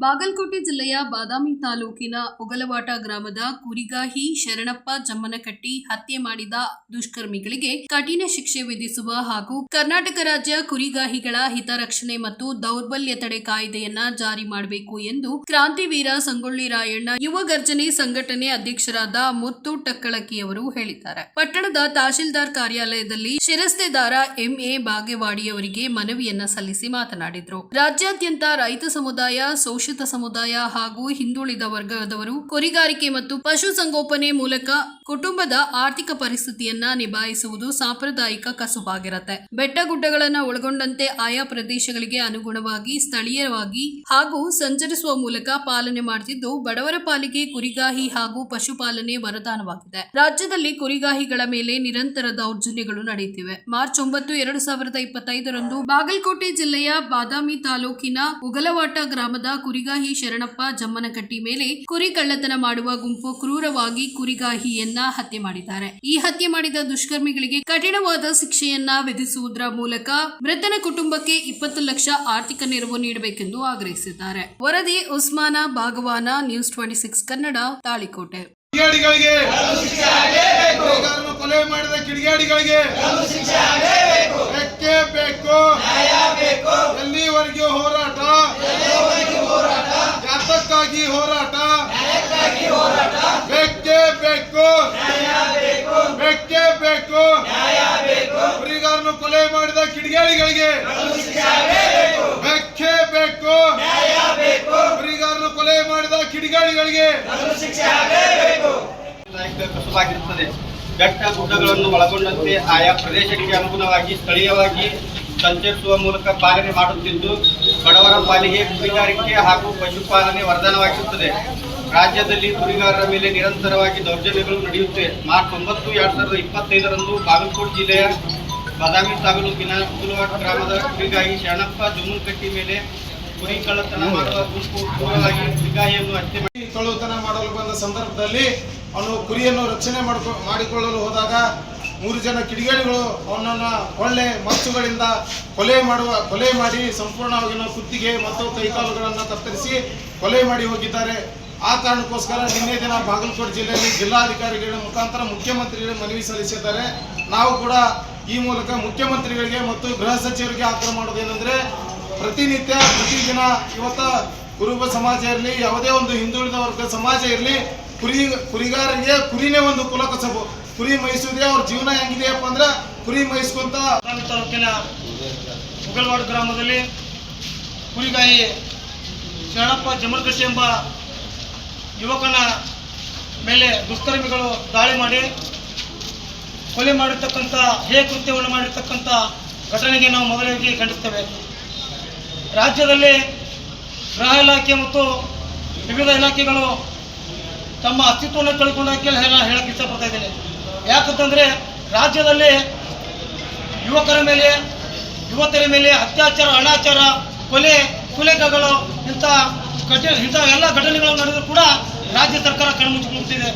ಬಾಗಲಕೋಟೆ ಜಿಲ್ಲೆಯ ಬಾದಾಮಿ ತಾಲೂಕಿನ ಉಗಲವಾಟ ಗ್ರಾಮದ ಕುರಿಗಾಹಿ ಶರಣಪ್ಪ ಜಮ್ಮನಕಟ್ಟಿ ಹತ್ಯೆ ಮಾಡಿದ ದುಷ್ಕರ್ಮಿಗಳಿಗೆ ಕಠಿಣ ಶಿಕ್ಷೆ ವಿಧಿಸುವ ಹಾಗೂ ಕರ್ನಾಟಕ ರಾಜ್ಯ ಕುರಿಗಾಹಿಗಳ ಹಿತರಕ್ಷಣೆ ಮತ್ತು ದೌರ್ಬಲ್ಯ ತಡೆ ಕಾಯ್ದೆಯನ್ನ ಜಾರಿ ಮಾಡಬೇಕು ಎಂದು ಕ್ರಾಂತಿವೀರ ಸಂಗೊಳ್ಳಿ ರಾಯಣ್ಣ ಯುವ ಗರ್ಜನೆ ಸಂಘಟನೆ ಅಧ್ಯಕ್ಷರಾದ ಮುತ್ತು ಟಕ್ಕಳಕಿಯವರು ಹೇಳಿದ್ದಾರೆ. ಪಟ್ಟಣದ ತಹಶೀಲ್ದಾರ್ ಕಾರ್ಯಾಲಯದಲ್ಲಿ ಶಿರಸ್ತೆದಾರ ಎಂಎ ಬಾಗೇವಾಡಿಯವರಿಗೆ ಮನವಿಯನ್ನ ಸಲ್ಲಿಸಿ ಮಾತನಾಡಿದರು. ರಾಜ್ಯಾದ್ಯಂತ ರೈತ ಸಮುದಾಯ ಸಮುದಾಯ ಹಾಗೂ ಹಿಂದುಳಿದ ವರ್ಗದವರು ಕುರಿಗಾರಿಕೆ ಮತ್ತು ಪಶುಸಂಗೋಪನೆ ಮೂಲಕ ಕುಟುಂಬದ ಆರ್ಥಿಕ ಪರಿಸ್ಥಿತಿಯನ್ನ ನಿಭಾಯಿಸುವುದು ಸಾಂಪ್ರದಾಯಿಕ ಕಸುಬಾಗಿರತ್ತೆ. ಬೆಟ್ಟ ಗುಡ್ಡಗಳನ್ನ ಒಳಗೊಂಡಂತೆ ಆಯಾ ಪ್ರದೇಶಗಳಿಗೆ ಅನುಗುಣವಾಗಿ ಸ್ಥಳೀಯವಾಗಿ ಹಾಗೂ ಸಂಚರಿಸುವ ಮೂಲಕ ಪಾಲನೆ ಮಾಡುತ್ತಿದ್ದು ಬಡವರ ಪಾಲಿಗೆ ಕುರಿಗಾಹಿ ಹಾಗೂ ಪಶುಪಾಲನೆ ವರದಾನವಾಗಿದೆ. ರಾಜ್ಯದಲ್ಲಿ ಕುರಿಗಾಹಿಗಳ ಮೇಲೆ ನಿರಂತರ ದೌರ್ಜನ್ಯಗಳು ನಡೆಯುತ್ತಿವೆ. ಮಾರ್ಚ್ ಒಂಬತ್ತು, ಎರಡು ಸಾವಿರದ ಇಪ್ಪತ್ತೈದರಂದು ಬಾಗಲಕೋಟೆ ಜಿಲ್ಲೆಯ ಬಾದಾಮಿ ತಾಲೂಕಿನ ಉಗಲವಾಟ ಗ್ರಾಮದ ಕುರಿಗಾಹಿ ಶರಣಪ್ಪ ಜಮ್ಮನಕಟ್ಟಿ ಮೇಲೆ ಕುರಿ ಕಳ್ಳತನ ಮಾಡುವ ಗುಂಪು ಕ್ರೂರವಾಗಿ ಕುರಿಗಾಹಿಯನ್ನ ಹತ್ಯೆ ಮಾಡಿದ್ದಾರೆ. ಈ ಹತ್ಯೆ ಮಾಡಿದ ದುಷ್ಕರ್ಮಿಗಳಿಗೆ ಕಠಿಣವಾದ ಶಿಕ್ಷೆಯನ್ನ ವಿಧಿಸುವುದರ ಮೂಲಕ ಮೃತನ ಕುಟುಂಬಕ್ಕೆ ಇಪ್ಪತ್ತು ಲಕ್ಷ ಆರ್ಥಿಕ ನೆರವು ನೀಡಬೇಕೆಂದು ಆಗ್ರಹಿಸಿದ್ದಾರೆ. ವರದಿ Usman Bhagwan news twenty six Kannada, Talikote. ಕೊಲೆ ಮಾಡಿದ ಕಿಡಿಗಾಡಿಗಳಿಗೆ ಬೇಕು. ಎಲ್ಲಿವರೆಗೂ ಹೋರಾಟ. ಯಾತಕ್ಕಾಗಿ ಹೋರಾಟ. ಬೇಕೇ. ಬೇಕು. ಬೇಕೇ. ಬೇಕು. ಕುರಿಗಾರನ್ನು ಕೊಲೆ ಮಾಡಿದ ಕಿಡಿಗೇಡಿಗಳಿಗೆ. ಬೇಕೇ. ಬೇಕು. ಕುರಿಗಾರನ್ನು ಕೊಲೆ ಮಾಡಿದ ಕಿಡಿಗೇಡಿಗಳಿಗೆ. ಕಸುಬಾಗಿರುತ್ತದೆ ಬೆಟ್ಟ ಗುಡ್ಡಗಳನ್ನು ಒಳಗೊಂಡಂತೆ ಆಯಾ ಪ್ರದೇಶಕ್ಕೆ ಅನುಗುಣವಾಗಿ ಸ್ಥಳೀಯವಾಗಿ ಸಂಚರಿಸುವ ಮೂಲಕ ಪಾಲನೆ ಮಾಡುತ್ತಿದ್ದು ಬಡವರ ಪಾಲಿಗೆ ಕುರಿಗಾರಿಕೆ ಹಾಗೂ ಪಶುಪಾಲನೆ ವರ್ಧನವಾಗಿರುತ್ತದೆ. ರಾಜ್ಯದಲ್ಲಿ ಕುರಿಗಾರರ ಮೇಲೆ ನಿರಂತರವಾಗಿ ದೌರ್ಜನ್ಯಗಳು ನಡೆಯುತ್ತೆ. ಮಾರ್ಚ್ ಒಂಬತ್ತು, ಎರಡ್ ಸಾವಿರದ ಇಪ್ಪತ್ತೈದರಂದು ಬಾಗಲಕೋಟೆ ಜಿಲ್ಲೆಯ ಬಾದಾಮಿ ತಾಲೂಕಿನ ಕುಲವಾಡ ಗ್ರಾಮದ ಕುರಿಗಾಯಿ ಶರಣಪ್ಪ ಜಮ್ಮುನಕಟ್ಟಿ ಮೇಲೆ ಕುರಿ ಕಳ್ಳತನ ಮಾಡುವ ಗುಂಪು ಕುರಿಗಾಯಿಯನ್ನು ಹತ್ಯೆ ಮಾಡಿ ಕಳ್ಳತನ ಮಾಡಲು ಬಂದ ಸಂದರ್ಭದಲ್ಲಿ ಅವನು ಕುರಿಯನ್ನು ರಕ್ಷಣೆ ಮಾಡ್ಕೊ ಮಾಡಿಕೊಳ್ಳಲು ಹೋದಾಗ ಮೂರು ಜನ ಕಿಡಿಗೇಡಿಗಳು ಅವನನ್ನು ಒಳ್ಳೆ ಮಚ್ಚುಗಳಿಂದ ಕೊಲೆ ಮಾಡುವ, ಕೊಲೆ ಮಾಡಿ ಸಂಪೂರ್ಣವಾಗಿ ಕುತ್ತಿಗೆ ಮತ್ತು ಕೈಕಾಲುಗಳನ್ನು ಕತ್ತರಿಸಿ ಕೊಲೆ ಮಾಡಿ ಹೋಗಿದ್ದಾರೆ. ಆ ಕಾರಣಕ್ಕೋಸ್ಕರ ನಿನ್ನೆ ದಿನ ಬಾಗಲಕೋಟೆ ಜಿಲ್ಲೆಯಲ್ಲಿ ಜಿಲ್ಲಾಧಿಕಾರಿಗಳ ಮುಖಾಂತರ ಮುಖ್ಯಮಂತ್ರಿಗಳು ಮನವಿ ಸಲ್ಲಿಸಿದ್ದಾರೆ. ನಾವು ಕೂಡ ಈ ಮೂಲಕ ಮುಖ್ಯಮಂತ್ರಿಗಳಿಗೆ ಮತ್ತು ಗೃಹ ಸಚಿವರಿಗೆ ಆಗ್ರಹ ಮಾಡೋದೇನೆಂದರೆ ಪ್ರತಿನಿತ್ಯ, ಪ್ರತಿದಿನ ಇವತ್ತ ಕುರುಬ ಸಮಾಜ ಇರಲಿ, ಯಾವುದೇ ಒಂದು ಹಿಂದುಳಿದ ವರ್ಗ ಸಮಾಜ ಇರಲಿ, ಕುರಿ, ಕುರಿಗಾರರಿಗೆ ಕುರಿನೇ ಒಂದು ಕುಲಕಸಬು ಕುರಿ ಮೈಸೂರಿಗೆ ಅವ್ರ ಜೀವನ ಹೆಂಗಿದೆಯಪ್ಪ ಅಂದ್ರೆ ಕುರಿ ಮೈಸ್ಕೊಂತ ತಾಲೂಕಿನ ಮುಗಲ್ವಾಡ ಗ್ರಾಮದಲ್ಲಿ ಕುರಿಗಾಯಿ ಶರಣಪ್ಪ ಜಮರ್ಕಟ್ಟಿ ಎಂಬ ಯುವಕನ ಮೇಲೆ ದುಷ್ಕರ್ಮಿಗಳು ದಾಳಿ ಮಾಡಿ ಕೊಲೆ ಮಾಡಿರ್ತಕ್ಕಂಥ ಹೇ ಕೃತ್ಯವನ್ನು ಮಾಡಿರ್ತಕ್ಕಂಥ ಘಟನೆಗೆ ನಾವು ಮೊದಲಿಗೆ ಖಂಡಿಸ್ತೇವೆ. ರಾಜ್ಯದಲ್ಲಿ ಗೃಹ ಇಲಾಖೆ ಮತ್ತು ವಿವಿಧ ಇಲಾಖೆಗಳು ತಮ್ಮ ಅಸ್ತಿತ್ವವನ್ನು ಕಳ್ಕೊಂಡಾಗ ಹೇಳಕ್ಕೆ ಇಷ್ಟಪಡ್ತಾ ಇದ್ದೇನೆ. ಯಾಕಂತಂದರೆ ರಾಜ್ಯದಲ್ಲಿ ಯುವಕರ ಮೇಲೆ, ಯುವತಿಯರ ಮೇಲೆ ಅತ್ಯಾಚಾರ, ಅನಾಚಾರ, ಕೊಲೆ, ಕುಲೇಕಗಳು ಇಂಥ ಘಟನೆ ಇಂಥ ಎಲ್ಲ ಘಟನೆಗಳು ನಡೆದರೂ ಕೂಡ ರಾಜ್ಯ ಸರ್ಕಾರ ಕಣ್ಮುಚ್ಚಿಕೊಳ್ಳುತ್ತಿದೆ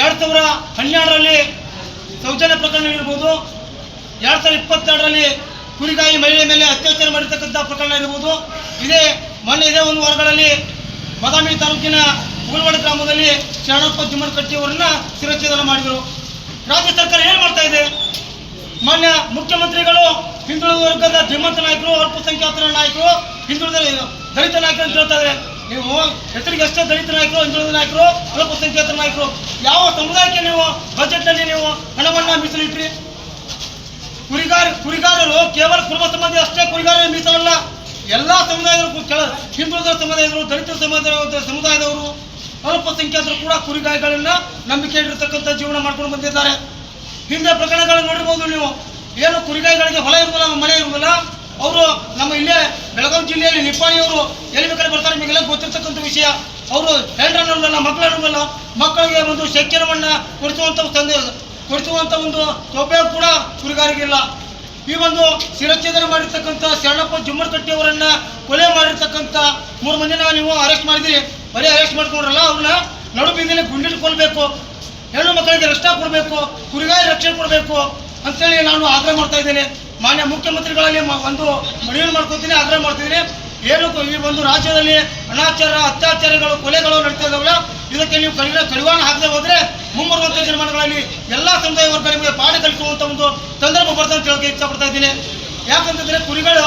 ಎರಡು ಸಾವಿರ ಹನ್ನೆರಡರಲ್ಲಿ ಸೌಜನ್ಯ ಪ್ರಕರಣ ಇರ್ಬೋದು, ಎರಡು ಸಾವಿರದ ಇಪ್ಪತ್ತೆರಡರಲ್ಲಿ ಕುರಿಗಾಯಿ ಮಹಿಳೆ ಮೇಲೆ ಅತ್ಯಾಚಾರ ಮಾಡಿರ್ತಕ್ಕಂಥ ಪ್ರಕರಣ ಇರ್ಬೋದು, ಇದೇ ಮೊನ್ನೆ ಇದೇ ಒಂದು ವಾರಗಳಲ್ಲಿ ಬಾದಾಮಿ ತಾಲೂಕಿನ ಉಗುಳವಾಡ ಗ್ರಾಮದಲ್ಲಿ ಶರಣಪ್ಪ ಜುಮ್ಮನಕಟ್ಟಿ ಅವರನ್ನ ಶಿರಚ್ಛೇದನ ಮಾಡಿದರು. ರಾಜ್ಯ ಸರ್ಕಾರ ಏನು ಮಾಡ್ತಾ ಇದೆ? ಮಾನ್ಯ ಮುಖ್ಯಮಂತ್ರಿಗಳು, ಹಿಂದುಳಿದ ವರ್ಗದ ಧೀಮಂತ ನಾಯಕರು, ಅಲ್ಪಸಂಖ್ಯಾತರ ನಾಯಕರು, ಹಿಂದುಳಿದ ದಲಿತ ನಾಯಕರು ಅಂತ ಹೇಳ್ತಾ ಇದ್ದಾರೆ ನೀವು ಹೆಸರಿಗೆ ಅಷ್ಟೇ ದಲಿತ ನಾಯಕರು, ಹಿಂದುಳಿದ ನಾಯಕರು, ಅಲ್ಪಸಂಖ್ಯಾತರ ನಾಯಕರು, ಯಾವ ಸಮುದಾಯಕ್ಕೆ ನೀವು ಬಜೆಟ್ನಲ್ಲಿ ನೀವು ಹಣವನ್ನ ಮೀಸಲಿಟ್ರಿ? ಕುರಿಗಾರ, ಕುರಿಗಾರರು ಕೇವಲ ಕುರುಬ ಸಮಾಜ ಅಷ್ಟೇ ಕುರಿಗಾರ ಮೀಸಲಲ್ಲ. ಎಲ್ಲ ಸಮುದಾಯದ ಹಿಂದುಳಿದ ಸಮುದಾಯದವರು, ದಲಿತ ಸಮಾಜದ ಸಮುದಾಯದವರು ಅಲ್ಪಸಂಖ್ಯಾತರು ಕೂಡ ಕುರಿಗಾಯಿಗಳನ್ನ ನಂಬಿಕೆ ಇಟ್ಟಿರ್ತಕ್ಕಂಥ ಜೀವನ ಮಾಡ್ಕೊಂಡು ಬಂದಿದ್ದಾರೆ. ಹಿಂದೆ ಪ್ರಕರಣಗಳನ್ನು ನೋಡಿರ್ಬೋದು ನೀವು. ಏನು ಕುರಿಗಾಯಿಗಳಿಗೆ ಹೊಲ ಇರುವುದಿಲ್ಲ ಮನೆ ಇರುವುದಿಲ್ಲ ಅವರು ನಮ್ಮ ಇಲ್ಲೇ ಬೆಳಗಾವಿ ಜಿಲ್ಲೆಯಲ್ಲಿ ನಿಪ್ಪಾಣಿಯವರು ಎಲ್ಲಿ ಬೇಕಾದ್ರೆ ಬರ್ತಾರೆ, ನಿಮಗೆಲ್ಲ ಗೊತ್ತಿರ್ತಕ್ಕಂಥ ವಿಷಯ. ಅವರು ಹೆಂಡ್ರನ್ನಲ್ಲ ಮಕ್ಕಳನ್ನಲ್ಲ ಮಕ್ಕಳಿಗೆ ಒಂದು ಶಕ್ಯರವನ್ನ ಕೊಡಿಸುವಂಥ ತಂದೆ ಕೊಡಿಸುವಂಥ ಒಂದು ಉಪಯೋಗ ಕೂಡ ಕುರಿಗಾರಿಗಿಲ್ಲ ಈ ಒಂದು ಶಿರಚ್ಛೇದನ ಮಾಡಿರ್ತಕ್ಕಂಥ ಶರಣಪ್ಪ ಜುಮ್ಮರ್ಕಟ್ಟಿಯವರನ್ನ ಕೊಲೆ ಮಾಡಿರ್ತಕ್ಕಂಥ ಮೂರು ಮಂದಿನ ನೀವು ಅರೆಸ್ಟ್ ಮಾಡಿದಿರಿ ಬರೀ ಅರೆಸ್ಟ್ ಮಾಡ್ಕೊಂಡ್ರಲ್ಲ ಅವ್ರನ್ನ ನಡುಬಿಂದಲೇ ಗುಂಡಿಟ್ಟು ಕೊಲ್ಬೇಕು. ಹೆಣ್ಣು ಮಕ್ಕಳಿಗೆ ರಕ್ಷಣೆ ಕೊಡಬೇಕು, ಕುರಿಗಾಯಿ ರಕ್ಷಣೆ ಕೊಡಬೇಕು ಅಂತೇಳಿ ನಾನು ಆಗ್ರಹ ಮಾಡ್ತಾ ಇದ್ದೇನೆ. ಮಾನ್ಯ ಮುಖ್ಯಮಂತ್ರಿಗಳಲ್ಲಿ ಒಂದು ಮನವಿ ಮಾಡ್ಕೊತೀನಿ, ಆಗ್ರಹ ಮಾಡ್ತಿದ್ದೀನಿ ಏನು ಈ ಒಂದು ರಾಜ್ಯದಲ್ಲಿ ಅನಾಚಾರ, ಅತ್ಯಾಚಾರಗಳು, ಕೊಲೆಗಳು ನಡೀತಾ ಇದಾವಲ್ಲ, ಇದಕ್ಕೆ ನೀವು ಕಡಿಮೆ ಕಡಿವಾಣ ಹಾಕದೆ ಹೋದ್ರೆ ಮುಂಬರುವಂತಹ ದಿನಮಾನಗಳಲ್ಲಿ ಎಲ್ಲ ಸಮುದಾಯ ನಿಮಗೆ ಪಾಠ ಕಲಿಸುವಂತ ಒಂದು ಸಂದರ್ಭ ಬರ್ತದೆ ಅಂತ ಹೇಳಕ್ಕೆ ಇಷ್ಟಪಡ್ತಾ ಇದ್ದೀನಿ. ಯಾಕಂತಂದ್ರೆ ಕುರಿಗಳು